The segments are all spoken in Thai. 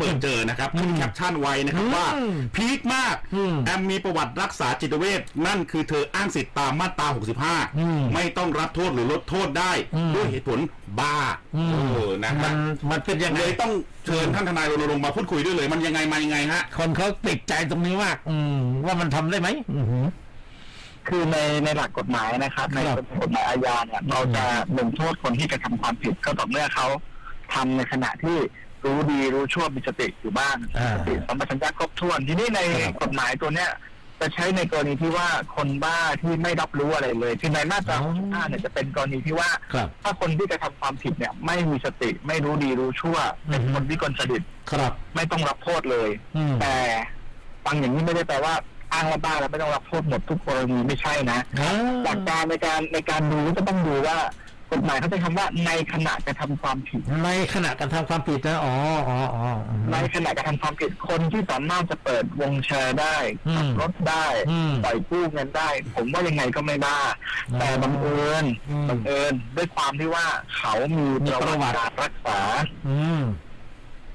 เปิดเจอนะครับขึ้นแคปชั่นไว้นะครับว่าอืมพีคมากอืมแอมมีประวัติรักษาจิตเวชนั่นคือเธออ้างสิทธิ์ตามมาตราอืม65 ไม่ต้องรับโทษหรือลดโทษได้อืมด้วยเหตุผลบ้าอืมเออนะมัฮะนมันเป็นยังไงเลยต้องเชิญท่านทนายรณรงค์มาพูดคุยด้วยเลย มันยังไงมายังไงฮะคนเขาติดใจตรงนี้มากอืมว่ามันทำได้ไหมอือหือคือในในหลักกฎหมายนะครับ ในครับกฎหมายอาญาเนี่ยเราจะลงโทษคนที่กระทำความผิดก็ต่อเมื่อเขาทำในขณะที่ รู้ดีรู้ชั่วมีสติอยู่บ้างอ่า สติสัมปชัญญะครบถ้วน ทีนี้ในครับกฎหมายตัวเนี้ยจะใช้ในกรณีที่ว่าคนบ้าที่ไม่รับรู้อะไรเลย ที่ในมาตราอ๋อ 65เนี่ยจะเป็นกรณีที่ว่า ครับ ถ้าคนที่กระทำความผิดเนี่ย ไม่มีสติไม่รู้ดีรู้ชั่ว เป็นอือฮึ คนวิกลจริตครับ ไม่ต้องรับโทษเลย อืม แต่ฟังอย่างนี้ไม่ได้แปลว่าอ้างว่าบ้าแล้วไม่ต้องรับโทษหมดทุกกรณีไม่ใช่นะ อ่า หลักการในการในการดูก็ต้องดูว่า กฎหมายเขาใช้คำว่าในขณะกระทำความผิด ในขณะการทำความผิดนะอ๋ออ๋ออ๋ออืม ในขณะกระทำความผิดคนที่สามารถจะเปิดวงแชร์ได้อืมขับรถได้อืมปล่อยกู้เงินได้ ผมว่ายังไงก็ไม่บ้า อืมแต่บังเอิญอืมบังเอิญด้วยความที่ว่าเขามีมีประประวัวัติ ติการรักษา อืม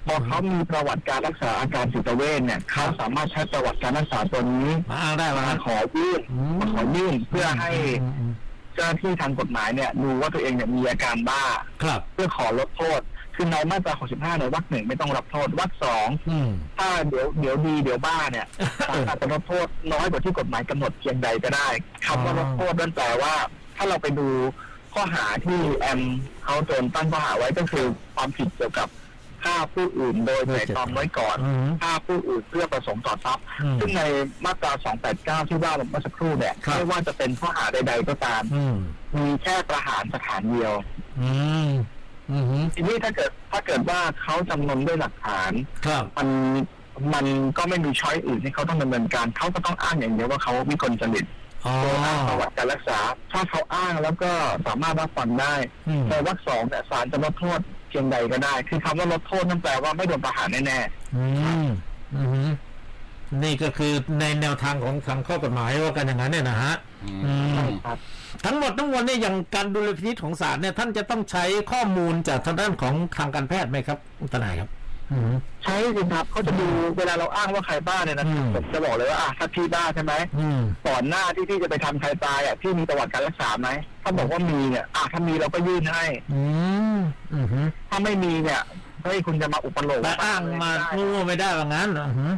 พอเขามีประวัติการรักษาอาการจิตเวชเนี่ยเขาสามารถใช้ประวัติการรักษาตัวนี้มาอ้างได้ว่ามางั้นขอยื่นอืมมาขอยื่นเพื่อให้อืมอืม เจ้าหน้าที่ทางกฎหมายเนี่ยดูว่าตัวเองเนี่ยมีอาการบ้า ครับ เพื่อขอลดโทษ คือในมาตรา65ในวรรคหนึ่งไม่ต้องรับโทษวรรคสองอืม ถ้าเดี๋ยวเดี๋ยวดีเดี๋ยวบ้าเนี่ยศาลอาจจะลดโทษน้อยกว่าที่กฎหมายกำหนดเพียงใดก็ได้คำว่าลดโทษนั่นแปลว่า ถ้าเราไปดูข้อหาที่แอมเขาโดนตั้งข้อหาไว้ก็คือความผิดเกี่ยวกับ ฆ่าผู้อื่นโดยไตร่ตรองไว้ก่อนอืมฆ่าผู้อื่นเพื่อประสงค์ต่อทรัพย์ อืมซึ่งในมาตรา 289 ที่ว่าเมื่อสักครู่เนี่ยครับ ไม่ว่าจะเป็นข้อหาใด ๆ ก็ตาม อืมมีแค่ประหารสถานเดียว อืมอืมทีนี้ถ้าเกิดถ้าเกิดว่าเขาจำนวนด้วยหลักฐาน ครับ มันมันก็ไม่มีช้อยอื่นที่เขาต้องดำเนินการเขาก็ต้องอ้างอย่างเดียวว่าเขาวิกลจริตอ๋อ โดยอ้างประวัติการรักษา ถ้าเขาอ้างแล้วก็สามารถรับฟังได้อืม ในวรรคสองเนี่ยศาลจะลดโทษ เพียงใดก็ได้ คือคำว่าลดโทษนั่นแปลว่าไม่โดนประหารแน่อืมอืมนี่ก็คือในแนวทางของทางข้อกฎหมายว่ากันอย่างนั้นเนี่ยนะฮะอืๆใช่มครับ ทั้งหมดทั้งมวลเนี่ยอย่างการดุลพินิจของศาลเนี่ยท่านจะต้องใช้ข้อมูลจากทางด้านของทางการแพทย์ไหมครับทนายครับอืม ใช่สิครับเขาจะดูเวลาเราอ้างว่าใครบ้าเนี่ยนะอืม ผมจะบอกเลยว่าอะถ้าพี่บ้าใช่ไหมอืม ก่อนหน้าที่พี่จะไปทำใครตายอะพี่มีประวัติการรักษาไหมถ้าบอกว่ามีเนี่ยอะถ้ามีเราก็ยื่นให้ อืมอืมถ้าไม่มีเนี่ยเฮ้ยคุณจะมาอุปโลกแต่อ้างมาไได้ งูไม่ได้ว่างั้นอืม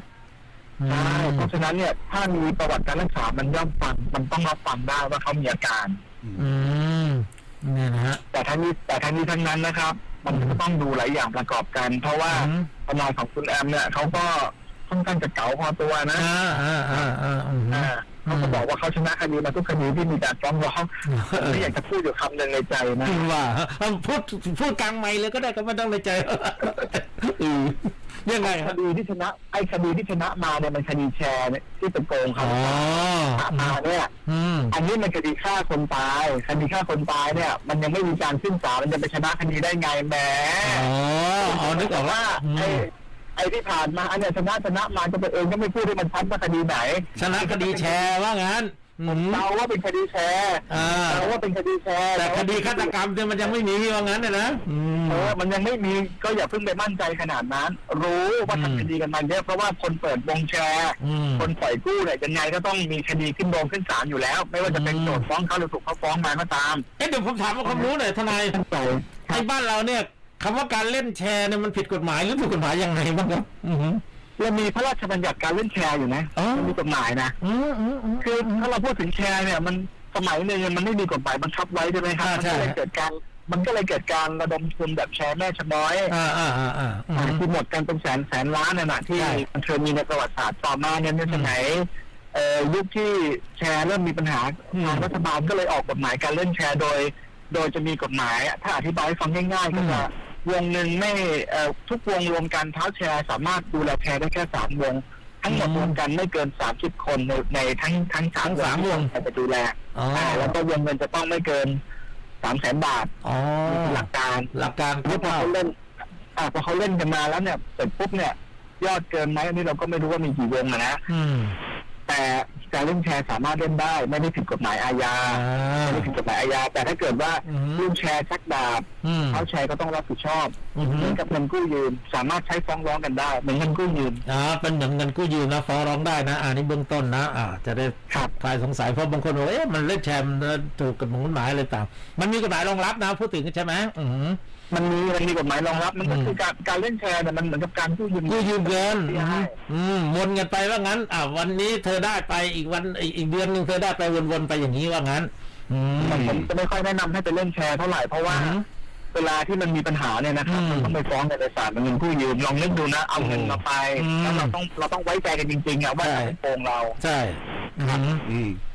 ใช่เพราะฉะนั้นเนี่ยถ้ามีประวัติการรักษา มันย่อมฟัง มันต้องรับฟังได้ว่าเขามีอาการ อืมเนี่ยนะฮะ แต่ทั้งนี้แต่ทั้งนี้ทั้งนั้นนะครับ มันก็ต้องดูหลายอย่างประกอบกัน เพราะว่าอืม ทนายของคุณแอมเนี่ยเขาก็ค่อนข้างจะเก๋าพอตัวนะอ่าอ่าอ่าอ่าอืม อ่า เขาก็บอกว่าเขาชนะคดีมาทุกคดีที่มีการฟ้องร้องผมไม่อยากจะพูดอยู่คำหนึ่งในใจนะว่าเอาพูดพูดกลางไม่เลยก็ได้ก็ไม่ต้องในใจอืมยังไงคครับดีที่ชนะ ไอ้คดีที่ชนะมาเนี่ยมันคดีแชร์เนี่ยที่เป็นโกงเขาอ๋อชนะมาเนี่ยอืมอันนี้มันคดีฆ่าคนตายคดีฆ่าคนตายเนี่ย มันยังไม่มีการขึ้นศาลมันจะไปชนะคดีได้ไงแหมอ๋อเอานึกออกว่าไอ้ไอ้ที่ผ่านมาอันเนี้ยชนะชนะมาตัวเองก็ไม่พูดให้มันชัดว่าคดีไหนชนะคดีแชร์ว่างั้นอืมเราว่าเป็นคดีแชร์อ่าเราว่าเป็นคดีแชร์แต่คดีฆาตกรรมเนี่ยมันยังไม่มีว่างั้นเลยนะอืม เออมันยังไม่มีก็อย่าเพิ่งไปมั่นใจขนาดนั้น รู้ว่าอืม ทำคดีกันมาเยอะเพราะว่าคนเปิดวงแชร์ อืม คนปล่อยกู้เนี่ยยังไงก็ต้องมีคดีขึ้นโรงขึ้นศาลอยู่แล้ว ไม่ว่าจะเป็นอืม โจทย์ฟ้องเขาหรือถูกเขาฟ้องมาก็ตามเอ๊ะเดี๋ยวผมถามว่าความรู้หน่อยทนายตั้งใจไอ้บ้านเราเนี่ย คำว่าการเล่นแชร์เนี่ยมันผิดกฎหมายหรือถูกกฎหมายยังไงบ้างครับอืมเรามีพระราชบัญญัติการเล่นแชร์อยู่นะอ๋อมันมีกฎหมายนะอืมอืมอืมคือถ้าเราพูดถึงแชร์เนี่ย มันสมัยหนึ่งมันไม่มีกฎหมายบังคับไว้ใช่ไหมครับอ่ามันใช่ก็เลยเกิดการมันก็เลยเกิดการระดมทุนแบบแชร์แม่ชะม้อยอ่าอ่าอ่าอ่าอืมที่หมดกันเป็นแสนแสนล้านน่ะนะที่ใช่มันเคยมีในประวัติศาสตร์ต่อมาเนี่ยในสมัยเอ่อยุคที่แชร์เริ่มมีปัญหาอืมทางรัฐบาลก็เลยออกกฎหมายการเล่นแชร์โดย โดยจะมีกฎหมายอะถ้าอธิบายให้ฟังง่ายๆก็จะ วงหนึ่งไม่เอ่อทุกวงรวมกันเท้าแชร์สามารถดูแลแชร์ได้แค่สามวง ทั้งหมดอืมรวมกันไม่เกินสามสิบคนในในทั้งทั้งสามทั้งสามวง ที่จะดูแลอ๋ออ่าแล้วก็วงเงินจะต้องไม่เกินสามแสนบาทอ๋อนี่คือหลักการ หลักการทีนี้พอคร่าวเขาเล่นอ่าพอเขาเล่นกันมาแล้วเนี่ยเสร็จปุ๊บเนี่ย ยอดเกินไหมอันนี้เราก็ไม่รู้ว่ามีกี่วงอะนะๆอืม แต่การเล่นแชร์สามารถเล่นได้ไม่ได้ผิดกฎหมายอาญาอ่า ไม่ได้ผิดกฎหมายอาญาแต่ถ้าเกิดว่าอืม ลูกแชร์ชักดาบอืม เขาแชร์ก็ต้องรับผิดชอบอืมเหมือนกับเงินกู้ยืมสามารถใช้ฟ้องร้องกันได้เหมือนเงินกู้ยืม อ่าเป็นเหมือนเงินกู้ยืมนะฟ้องร้องได้นะอ่านี่เบื้องต้นนะอ่าจะได้ครับ คลายสงสัยเพราะบางคนบอกเอ๊ะมันเล่นแชร์มันถูกกฎหมายอะไรต่างมันมีกฎหมายรองรับนะพูดถึงใช่ไหมอืม มันมีมันมีกฎหมายรองรับ มันก็อืมคือการการเล่นแชร์เนี่ยมันเหมือนกับการกู้ยืมกู้ยืมเงินที่ให้อืมวนกันไปว่างั้น อ่าวันนี้เธอได้ไปอีกวันอีกอีกเดือนหนึ่งเธอได้ไปวนๆไปอย่างนี้ว่างั้นอืมแต่ผมจะไม่ค่อยแนะนำให้ไปเล่นแชร์เท่าไหร่เพราะว่าอืมเวลาที่มันมีปัญหาเนี่ยนะครับอืมมันต้องไปฟ้องกันในศาลมันเงินกู้ยืมลองนึกดูนะเอาเงินมาไปอืมแล้วเราต้องเราต้องไว้ใจกันจริงๆอะว่าใช่จะไม่โกงเรา ใช่อืมอืมอ่า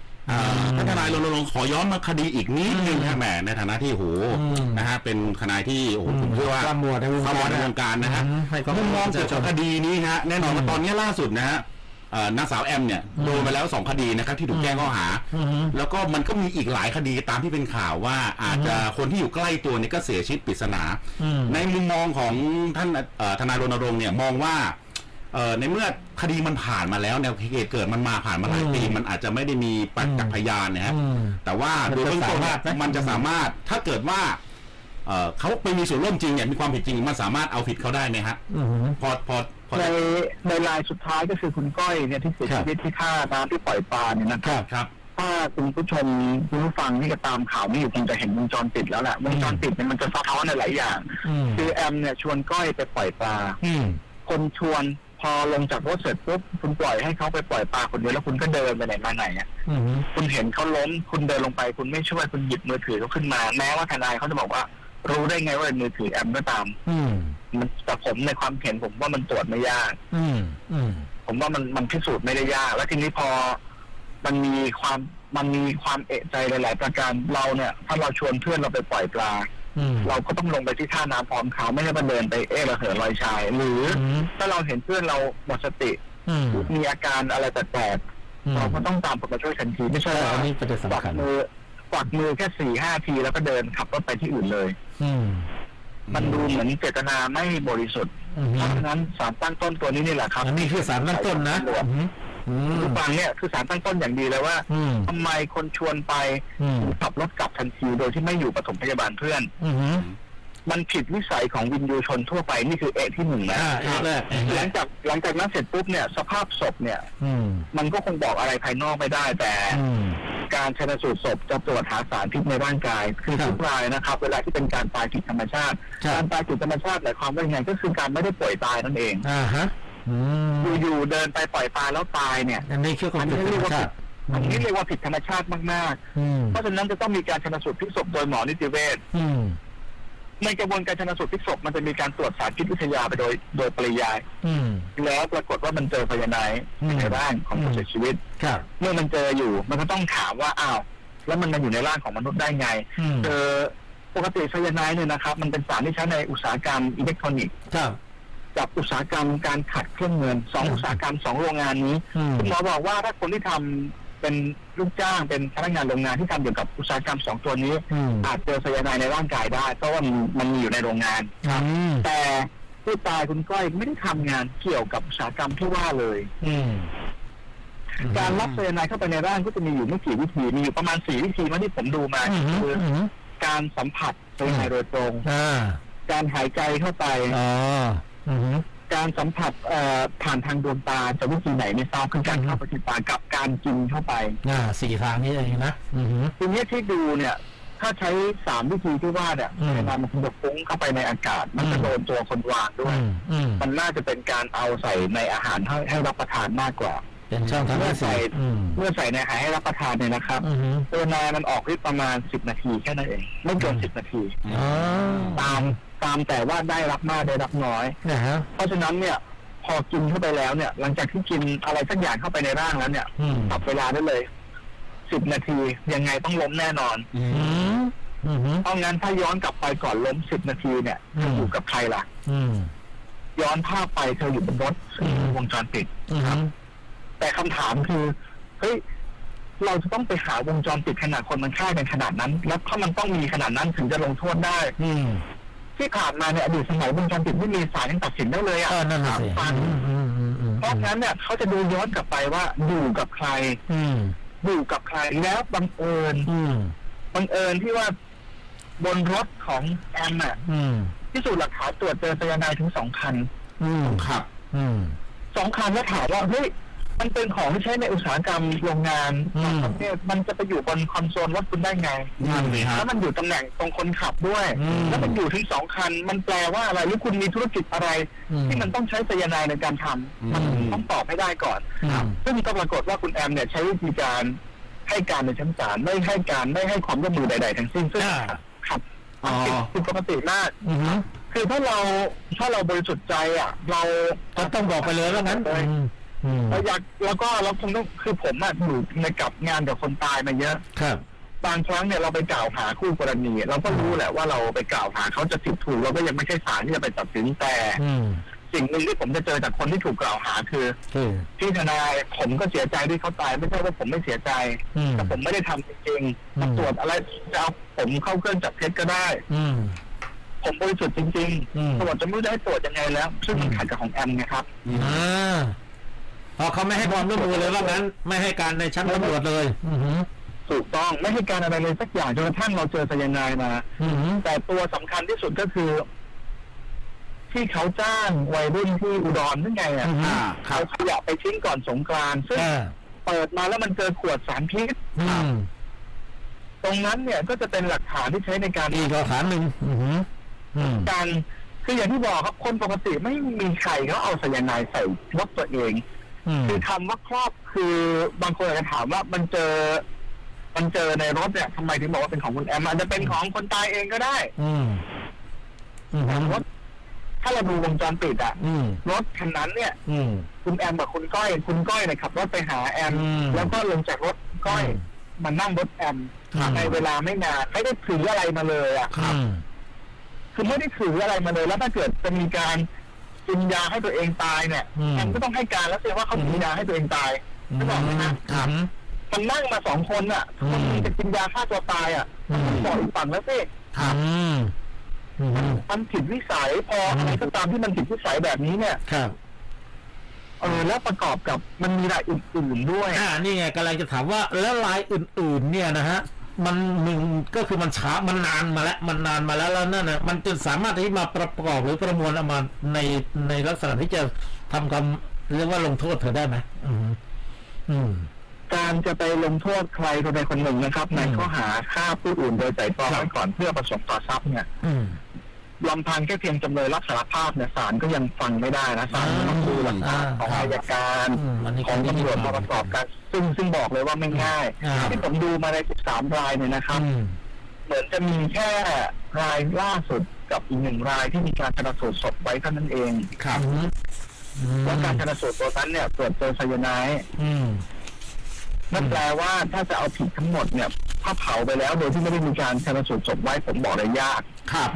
ท่านทนายรณรงค์ขอย้อนมาคดีอีกนิดนึงนะแหมในฐานะที่โหอืมนะฮะเป็นทนายที่โอ้โหผมเชื่อว่าขมวดในวงขการมวดในวงการนะฮะอืมให้ความมุมมองประเกี่ยวชาชกับนคดีนี้ฮะแน่นอนว่าอืมตอนนี้ล่าสุดนะฮะเอ่อนางสาวแอมเนี่ยอืมโดนมาแล้วสองคดีนะครับที่ถูกแจ้งข้อหาอืมแล้วก็มันก็มีอีกหลายคดีตามที่เป็นข่าวว่าอาจจะคนที่อยู่ใกล้ตัวนี่ก็เสียชีวิตปริศนาอืมในมุมมองของท่านเอ่อทนายรณรงค์เนี่ยมองว่า เอ่อในเมื่อคดีมันผ่านมาแล้วแนวเหตุเกิดมันมาผ่านมาหลายปีอืมมันอาจจะไม่ได้มีปัจจักพยานนะฮะอืมแต่ว่ามันโดยจะเบื้องต้นสามารถไหม มันจะสามารถถ้าเกิดว่าเอ่อเขาไปมีส่วนร่วมจริงเนี่ยมีความผิดจริงมันสามารถเอาผิดเขาได้ไหมฮะอืมพอพอพอในในรายสุดท้ายก็คือคุณก้อยเนี่ยที่เสียครับ ชีวิตที่ฆ่าน้ำที่ปล่อยปลาเนี่ยนะคครัรับบครับถ้าคุณผู้ชมคุณผู้ฟังที่จะตามข่าวนี้อยู่คงจะเห็นวงจรปิดแล้วแหละวงจรปิดเนี่ยมันจะสะท้อนในหลายอย่าง อืมคือแอมเนี่ยชวนก้อยไปปล่อยปลา อืมคนชวนพ อลงจากรถเสร็จปุ๊บคุณปล่อยให้เขาไปปล่อยปลาคนเดียวแล้วคุณก็เดินไปไหนมาไหนอะอืมคุณเห็นเขาล้มคุณเดินลงไป คุณไม่ช่วยคุณหยิบมือถือเขาขึ้นมา แม้ว่าทนายเขาจะบอกว่า รู้ได้ไงว่าเป็นมือถือแอมก็ตาม อืมมันแต่ผมในความเห็นผมว่ามันตรวจไม่ยาก อืมอืมผมว่ามันมันพิสูจน์ไม่ได้ยาก แล้วทีนี้พอ มันมีความมันมีความเอะใจหลาย ๆ ประการเราเนี่ย ถ้าเราชวนเพื่อนเราไปปล่อยปลาอืม เราก็ต้องลงไปที่ท่าน้ำพร้อมเขาไม่ให้มาเดินไปเอะระเหยลอยชาย หรืออืมถ้าเราเห็นเพื่อนเราหมดสติอืมมีอาการอะไรแปลกอืๆมเราก็ต้องตามมาช่วยทันทีไม่ใช่ใช่ว่าอันนี้ประเด็นกวัสำกคัญมือกวักมือแค่สี่ห้าทีแล้วก็เดินขับรถไปที่อื่นเลย อืมมันดูเหมือนเจตนาไม่บริสุทธิ์อืมเพราะฉะนั้นสารตั้งต้นตัวนี้นี่แหละครับอันนี้คือสารตั้งต้นนะ อืมอืมทุกฟังเนี่ยคือสารตั้งต้นอย่างดีเลยว่าอืมทำไมคนชวนไปอืมขับรถกลับทันทีโดยที่ไม่อยู่ปฐมพยาบาลเพื่อน อืมมันผิดวิสัยของวินยูชนทั่วไปนี่คือเอะที่หนึ่งนะอ่าเอกแรกเอกแรหลักงจากหลังจากนั้นเสร็จปุ๊บเนี่ยสภาพศพเนี่ย อืมมันก็คงบอกอะไรภายนอกไม่ได้ แต่อืม การชนสูตรศพจะตรวจหาสารพิษในร่างกาย คือครับทุกรายนะครับ เวลาที่เป็นการตายผิดธรรมชาติ ครับ การตายผิดธรรมชาติหมายความว่ายังไงก็คือการไม่ได้ป่วยตายนั่นเอง อ่าฮะ อืมอยู่ๆเดินไปปล่อยปลาแล้วตายเนี่ย อันนี้คือความผิดธรรมชาติอันนี้เรียกว่าผิดธรรมชาติมากอืมๆ เพราะฉะนั้นจะต้องมีการชนสูตรพลิกศพโดยหมอนิติเวช อืมในกระบวนการชนสูตรพลิกศพมันจะมีการตรวจสารพิษวิทยาไปโดย โดยปริยาย อืม แล้วปรากฏว่ามันเจอไซยาไนด์อืม ในร่างของผู้เสียชีวิต ครับ เมื่อมันเจออยู่ มันก็ต้องถามว่าอ้าวแล้วมันมาอยู่ในร่างของมนุษย์ได้ไง อืมเจอปกติไซยาไนด์เนี่ยนะครับ มันเป็นสารที่ใช้ในอุตสาหกรรมอิเล็กทรอนิกส์ ครับ กับอุตสาหกรรมการขัดเครื่องเงินสองอืมอุตสาหกรรมสองโรงงานนี้อืมคุณหมอบอกว่าถ้าคนที่ทำเป็นลูกจ้างเป็นพนักงานโรงงานที่ทำเกี่ยวกับอุตสาหกรรมสองตัวนี้อืมอาจเจอไซยาไนด์ในร่างกายได้เพราะว่ามันมันมีอยู่ในโรงงานอืมแต่ผู้ตายคุณก้อยไม่ได้ทำงานเกี่ยวกับอุตสาหกรรมที่ว่าเลย อืมการรับไซยาไนด์เข้าไปในร่างก็จะมีอยู่ไม่กี่วิธีมีอยู่ประมาณสี่วิธีมาที่ผมดูมาอืมคืออืมการสัมผัสไซยาไนด์โดยตรงอ่าการหายใจเข้าไปอ๋ออืม การสัมผัสเอ่อผ่านทางดวงตาจะวิธีไหนไม่ทราบคือการอืมเข้าไปที่ตากับการกินเข้าไปอ่าสี่ทางนี้เองนะอืมทีนี้ที่ดูเนี่ย ถ้าใช้สามวิธีที่ว่าเนี่ยอืมเวลามันคงจะฟุ้งเข้าไปในอากาศ มันอืจะมโดนตัวคนวางด้วยอืมอืมมันน่าจะเป็นการเอาใส่ในอาหารให้ให้รับประทานมากกว่า เป็นช่องทางที่สี่อืมเมื่อใส่ในอาหารให้รับประทานเนี่ยนะครับอืมตัวนายมันออกฤทธิ์ประมาณสิบนาทีแค่นั้นเองไม่เกินอืมสิบนาที อ๋อตามตามแต่ว่าได้รับมากได้รับน้อย นะฮะเพราะฉะนั้นเนี่ย พอกินเข้าไปแล้วเนี่ย หลังจากที่กินอะไรสักอย่างเข้าไปในร่างแล้วเนี่ยอืมปรับเวลาได้เลยสิบนาทียังไงต้องล้มแน่นอน อือืมมอืม เพราะงั้นถ้าย้อนกลับไปก่อนล้มสิบนาทีเนี่ยอืม เธออยู่กับใครล่ะ อืม ย้อนภาพไปเธออยู่บนรถซึ่งมีวงจรปิด อืม แต่คำถามคือเฮ้ยเราจะต้องไปหาวงจรปิดขนาดคนมันฆ่ากันขนาดนั้น แล้วถ้ามันต้องมีขนาดนั้นถึงจะลงโทษได้ อืมที่ผ่านมาเนี่ยอดีตสมัยวงจรปิดไม่มีศาลยังตัดสินได้เลยเออะอนั่นน่ะสิฟังอืมอืมอืมอืมเพเพราะงั้นเนี่ยเขาจะดูย้อนกลับไปว่าอยู่กับใคร อืมอยู่กับใครแล้วบังเอิญอืมบังเอิญที่ว่าบนรถของแอมอะอืมพิสูจน์หลักฐานตรวจเจอไซยาไนด์ถึงสองคันอืมครับอืมสองคันแล้วถามว่าเฮ้ย มันเป็นของที่ใช้ในอุตสาหกรรมโรงงานอืมต่างประเทศมันจะไปอยู่บนคอนโซลรถคุณได้ไง นั่นเลยฮะ แล้วมันอยู่ตำแหน่งตรงคนขับด้วย อืมแล้วมันอยู่ถึงสองคัน มันแปลว่าอะไรหรือคุณมีธุรกิจอะไร อืมที่มันต้องใช้ไซยาไนด์ในการทำมันอืมต้องตอบให้ได้ก่อนครับซึ่งก็ปรากฏว่าคุณแอมเนี่ยใช้วิธีการให้การในชั้นศาลไม่ให้การไม่ให้ความร่วมมือใด ๆ ทั้งสิ้นซึ่งอ่าขัดอ๋อ ผิดปกติมาก อืมคือถ้าเราถ้าเราบริสุทธิ์ใจอะ เรา ก็ต้องบอกไปเลยว่างั้นอืมอืม เราอยากแล้วก็เราคงต้องคือผมอะอยู่ในกับงานกับคนตายมาเยอะ ครับ บางครั้งเนี่ยเราไปกล่าวหาคู่กรณี เราก็รู้แหละว่าเราไปกล่าวหาเขาจะผิดถูกเราก็ยังไม่ใช่ศาลที่จะไปตัดสินแต่ อืมสิ่งหนึ่งที่ผมจะเจอจากคนที่ถูกกล่าวหาคือคือพี่ทนายผมก็เสียใจที่เขาตายไม่ใช่ว่าผมไม่เสียใจอืม แต่ผมไม่ได้ทำจริงอืม ๆตรวจอะไรจะเอาผมเข้าเครื่องจับเท็จก็ได้ อืม ผมบริสุทธิ์จริงอืม ๆตำรวจจะไม่รู้จะให้ตรวจยังไงแล้ว ซึ่งมันขัดกับของแอมไงครับ อ่า พอเขาไม่ให้ความร่วมมือเลยว่างั้น ไม่ให้การในชั้นตำรวจเลยอืมถูกต้องไม่ให้การอะไรเลยสักอย่างจนกระทั่งเราเจอสายนายมา อืมแต่ตัวสำคัญที่สุดก็คือ ที่เขาจ้างวัยรุ่นที่อุดรนั่นไงอะอ่าครัเอาบขยะไปทิ้งก่อนสงกรานต์ซึ่งอ่าเปิดมาแล้วมันเจอขวดสารพิษอืมตรงนั้นเนี่ยก็จะเป็นหลักฐานที่ใช้ในการ อีกข้อฐานหนึ่งอืมอืมการคืออย่างที่บอกครับคนปกติไม่มีใครเขาเอาสายนายใส่รถตัวเองอืม คือคำว่าครอบคือบางคนอาจจะถามว่ามันเจอ มันเจอในรถเนี่ยทำไมถึงบอกว่าเป็นของคุณแอมอาจจะเป็นของคนตายเองก็ได้ อืมอืมรถถ้าเราดูวงจรปิดอะอืมรถคันนั้นเนี่ย อืมคุณแอมกับคุณก้อย คุณก้อยเนี่ยขับรถไปหาแอมอืมแล้วก็ลงจากรถก้อยอืมมานั่งรถแอมครับในเวลาไม่นานไม่ได้ถืออะไรมาเลยอะอืมคือไม่ได้ถืออะไรมาเลยแล้วถ้าเกิดจะมีการ กินยาให้ตัวเองตายเนี่ยอืมแอมก็ต้องให้การแล้วสิว่าเขากินยาให้ตัวเองตายไม่บอกไหมฮะครับ มันนั่งมาสองคนอะอืม คนหนึงจะกินยาฆ่าตัวตายอะอืมมันบอกอีกฝั่งแล้วสิครับอืมอืม มันผิดวิสัยพออืม อะไรก็ตามที่มันผิดวิสัยแบบนี้เนี่ยครับเออแล้วประกอบกับมันมีรายอื่นๆด้วย อ่านี่ไงกำลังจะถามว่าแล้วรายอื่น ๆ เนี่ยนะฮะ มันหนึ่งก็คือมันช้ามันนานมาแล้วมันนานมาแล้วแล้วนั่นนะมันจะสามารถที่มาประกอบหรือประมวลเอามาในในลักษณะที่จะทำความเรียกว่าลงโทษเธอได้ไหมอืม อืมการจะไปลงโทษใครคนใดคนหนึ่งนะครับ ในอืมข้อหาฆ่าผู้อื่นโดยไตร่ตรองครับไว้ก่อนเพื่อประสงค์ต่อทรัพย์เนี่ยอืม ลำพังแค่เพียงจำเลยรับสารภาพเนี่ยศาลก็ยังฟังไม่ได้นะศาลอ่าต้องดูหลักฐานของครับอายการอืมอันนี้ของก็ตำรวจดีกมาว่าประกอบกัน ซึ่งซึ่งบอกเลยว่าไม่ง่ายอ่าที่ผมดูมาใน 13 รายเนี่ยนะครับอืมเหมือนจะมีแค่รายล่าสุดกับอีกหนึ่งรายที่มีการชนสูตรศพไว้เท่านั้นเองครับอืมอืมและการชนสูตรตัวนั้นเนี่ยตรวจเจอไซยาไนด์อืมนั่นแปลว่าถ้าจะเอาผิดทั้งหมดเนี่ย ถ้าเผาไปแล้วโดยที่ไม่ได้มีการชนสูตรศพไว้ผมบอกเลยยาก ครับ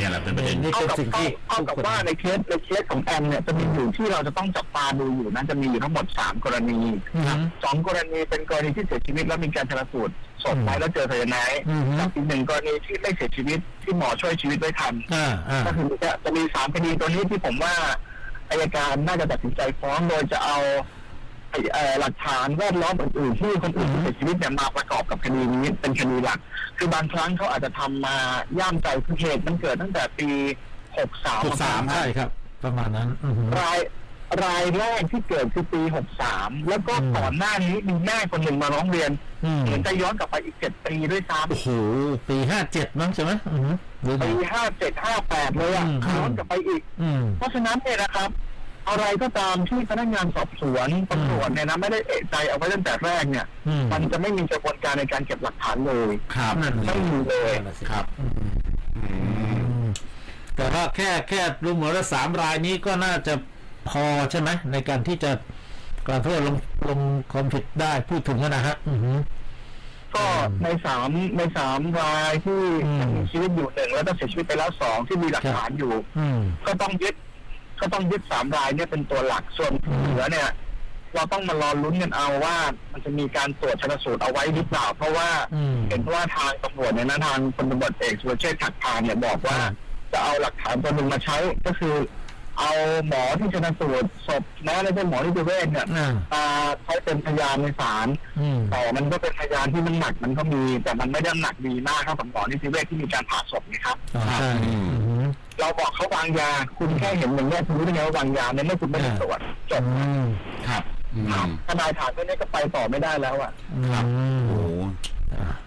อืมนี่แหละเป็นประเด็นนี่เท่าเป็นกับสิ่งเท่าที่เท่ากับว่าในเคสในเคสของแอมเนี่ยจะมีอยู่ที่เราจะต้องจับตาดูอยู่นะจะมีอยู่ทั้งหมดสามกรณีอืมสองกรณีเป็นกรณีที่เสียชีวิตแล้วมีการชนสูตรศพไว้แล้วเจอไซยาไนด์อืมกับอีกหนึ่งกรณีที่ไม่เสียชีวิตที่หมอช่วยชีวิตไว้ทันอ่าอ่าก็คือจะจะมีสามคดีตัวนี้ที่ผมว่าอายการน่าจะตัดสินใจฟ้องโดยจะเอาไอ้เอ่อ หลักฐานแวดล้อมอื่นๆที่คนอื่นที่เสียชีวิตเนี่ยมาประกอบกับคดีนี้เป็นคดีหลัก คือบางครั้งเขาอาจจะทำมาย่ามใจคือเหตุมันเกิดตั้งแต่ปี63 63ใช่ครับ ประมาณนั้นอืมรายรายแรกที่เกิดคือปี63แล้วก็อืมก่อนหน้านี้มีแม่คนหนึ่งมาร้องเรียนอืมเหมือนจะย้อนกลับไปอีก7ปีด้วยซ้ำโอ้โหปีห้าเจ็ดมั้งใช่ไหมอืมหรือไงปีห้าเจ็ดห้าแปดเลยอะอืมย้อนกลับไปอีกอืมเพราะฉะนั้นเนี่ยนะครับ อะไรก็ตามที่พนักงานสอบสวนตำรวจเนี่ยนะไม่ได้เอะใจเอาไว้ตั้งแต่แรกเนี่ย อืมมันจะไม่มีกระบวนการในการเก็บหลักฐานเลย ครับนั่นไม่มีเลย นั่นน่ะสิครับอืมอืมอืมแต่ว่าแค่แค่ดูเหมือนว่าสามรายนี้ก็น่าจะพอใช่ไหมในการที่จะกระโทษลงลงความผิดได้พูดถึงนะฮะอืมก็ในสามในสามรายที่อืม ยังมีชีวิตอยู่หนึ่งแล้วก็เสียชีวิตไปแล้วสองที่มีหลักฐานอยู่ อืม ก็ต้องยึด ก็ต้องยึดสามรายเนี่ยเป็นตัวหลักส่วนที่เหลือเนี่ย เราต้องมารอลุ้นกันเอาว่า มันจะมีการตรวจชนสูตรเอาไว้หรือเปล่า เพราะว่าอืม เห็นว่าทางตำรวจเนี่ยนะทางพลตำรวจเอกสุรเชษฐ์ขัดพานเนี่ยบอกว่าครับจะเอาหลักฐานตัวหนึ่งมาใช้ก็คือ เอาหมอที่ชนสูตรศพแม้ไม่ใช่หมอนิติเวชเนี่ยอ่ามาใช้เป็นพยานในศาล อืม แต่มันก็เป็นพยานที่มันหนักมันก็มี แต่มันไม่ได้หนักดีมากเท่ากับหมอนิติเวชที่มีการผ่าศพนะครับอ่าใช่อืมอืม เราบอกเขาวางยา คุณแค่เห็นอย่างนี้ยคุณรู้ได้ไงว่าวางยาเนี่ยเมื่อคุณไม่ได้ตรวจจบอืมครับอืมทนายถามตัวนี้ก็ไปต่อไม่ได้แล้วอะครับอืมโอ้โห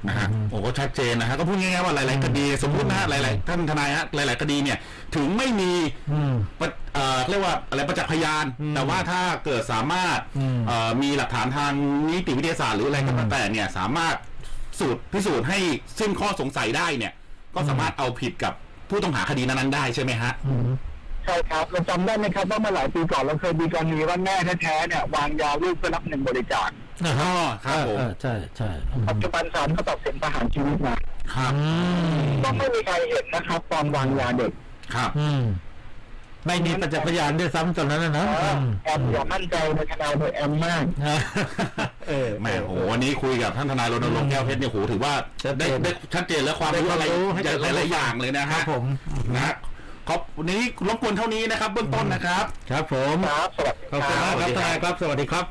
นะฮะโอ้ก็ชัดเจนนะฮะก็พูดง่ายๆว่าหลายๆคดีสมมุตินะฮะหลายๆท่านทนายฮะหลาย ๆคดีเนี่ย ถึงไม่มีอืมประเอ่อเรียกว่าอะไรประจักษ์พยานอืมแต่ว่าถ้าเกิดสามารถอืมเอ่อมีหลักฐานทางนิติวิทยาศาสตร์หรืออะไรก็อืมแล้วแต่เนี่ยสามารถสูตรพิสูจน์ให้สิ้นข้อสงสัยได้เนี่ย ก็สามารถเอาผิดกับ ผู้ต้องหาคดีนั้นๆได้ใช่ไหมฮะอืมใช่ครับเราจำได้ไหมครับว่าเมื่อหลายปีก่อนเราเคยมีกรณีว่าแม่แท้ๆเนี่ยวางยาลูกเพื่อรับเงินบริจาคนะฮะอ๋อครับผมเออใช่ใช่อืมปัจจุบันศาลก็ตัดสินประหารชีวิตมาครับ อืมก็ไม่มีใครเห็นนะครับตอนวางยาเด็ก ครับ อืม ไม่มีประจักษ์พยานด้วยซ้ำตอนนั้นนะนะเออือมแอมอย่ามั่นใจในทนายโดยแอมมาก เออแหม่โหวันนี้คุยกับท่านทนายรณรงค์แก้วเพชรเนี่ยโหถือว่าชัดเจได้นได้ชัดเจนและความรู้อะไรได้ความรู้ให้กับหลายๆอย่างเลยนะครัฮะบผมนะฮะขอบวันนี้รบกวนเท่านี้นะครับ เบื้องต้นนะครับ ครับผมครับสวัสดีขอบคุณมากครับทนายครับสวัสดีครับ